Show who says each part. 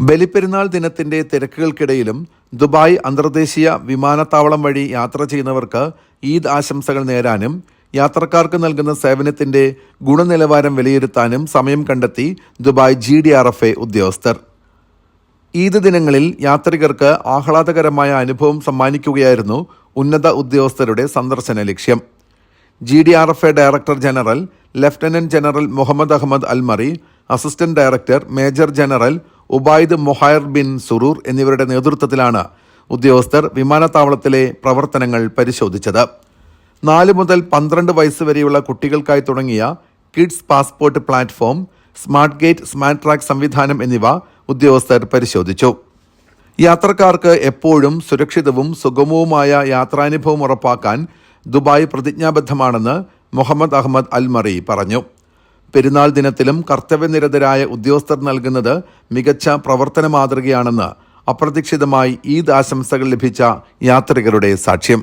Speaker 1: ബലിപ്പെരുന്നാൾ ദിനത്തിന്റെ തിരക്കുകൾക്കിടയിലും ദുബായ് അന്തർദേശീയ വിമാനത്താവളം വഴി യാത്ര ചെയ്യുന്നവർക്ക് ഈദ് ആശംസകൾ നേരാനും യാത്രക്കാർക്ക് നൽകുന്ന സേവനത്തിന്റെ ഗുണനിലവാരം വിലയിരുത്താനും സമയം കണ്ടെത്തി Dubai G D R F A ഉദ്യോഗസ്ഥർ. ഈദ് ദിനങ്ങളിൽ യാത്രികർക്ക് ആഹ്ലാദകരമായ അനുഭവം സമ്മാനിക്കുകയായിരുന്നു ഉന്നത ഉദ്യോഗസ്ഥരുടെ സന്ദർശന ലക്ഷ്യം. G D R F A director general lieutenant general Mohammed Ahmed Almarri assistant director major general Obaid Muhair bin Suroor എന്നിവരുടെ നേതൃത്വത്തിലാണ് ഉദ്യോഗസ്ഥർ വിമാനത്താവളത്തിലെ പ്രവർത്തനങ്ങൾ പരിശോധിച്ചത്. നാല് മുതൽ പന്ത്രണ്ട് വയസ്സ് വരെയുള്ള കുട്ടികൾക്കായി തുടങ്ങിയ kids passport platform smart gate smart track സംവിധാനം എന്നിവ ഉദ്യോഗസ്ഥർ പരിശോധിച്ചു. യാത്രക്കാർക്ക് എപ്പോഴും സുരക്ഷിതവും സുഗമവുമായ യാത്രാനുഭവം ഉറപ്പാക്കാൻ ദുബായ് പ്രതിജ്ഞാബദ്ധമാണെന്ന് മുഹമ്മദ് അഹമ്മദ് അൽമറി പറഞ്ഞു. പെരുന്നാൾ ദിനത്തിലും കർത്തവ്യനിരതരായ ഉദ്യോഗസ്ഥർ നൽകുന്നത് മികച്ച പ്രവർത്തന മാതൃകയാണെന്ന് അപ്രതീക്ഷിതമായി ഈദ് ആശംസകൾ ലഭിച്ച യാത്രികരുടെ സാക്ഷ്യം.